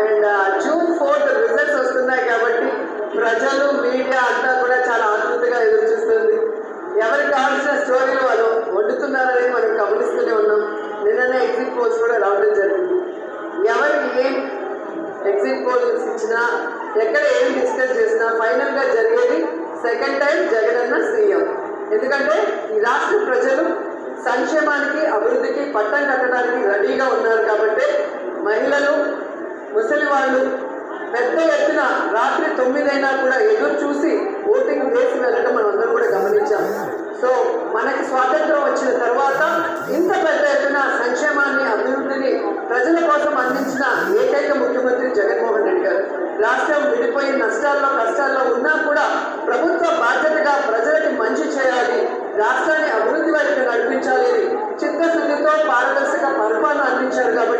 And June fourth results వస్తున్నాయి కాబట్టి ప్రజలు మీడియా అంతా కూడా చాలా ఆతృతగా ఎదురు చూస్తుంది. ఎవరికి కావాల్సిన స్టోరీలు వాళ్ళు వండుతున్నారని మనం గమనిస్తూనే ఉన్నాం. నిన్ననే ఎగ్జిట్ పోల్స్ కూడా రావడం జరిగింది. ఎవరికి ఏం ఎగ్జిట్ పోల్స్ ఇచ్చినా ఎక్కడ ఏం డిస్కస్ చేసినా ఫైనల్గా జరిగేది సెకండ్ టైం జగనన్న సీఎం. ఎందుకంటే ఈ రాష్ట్ర ప్రజలు సంక్షేమానికి అభివృద్ధికి పట్టం కట్టడానికి రెడీగా ఉన్నారు కాబట్టి మహిళలు ముసలి వాళ్ళు పెద్ద ఎత్తున రాత్రి తొమ్మిదైనా కూడా ఎదురు చూసి ఓటింగ్ వేసి వెళ్ళడం మనం అందరం కూడా గమనించాం. సో మనకి స్వాతంత్రం వచ్చిన తర్వాత ఇంత పెద్ద ఎత్తున సంక్షేమాన్ని అభివృద్ధిని ప్రజల కోసం అందించిన ఏకైక ముఖ్యమంత్రి జగన్మోహన్ రెడ్డి గారు. రాష్ట్రం విడిపోయి నష్టాల్లో కష్టాల్లో ఉన్నా కూడా ప్రభుత్వ బాధ్యతగా ప్రజలకి మంచి చేయాలి రాష్ట్రాన్ని అభివృద్ధి వైపు నడిపించాలి చిత్తశుద్ధితో పారదర్శక పరిపాలన అందించారు కాబట్టి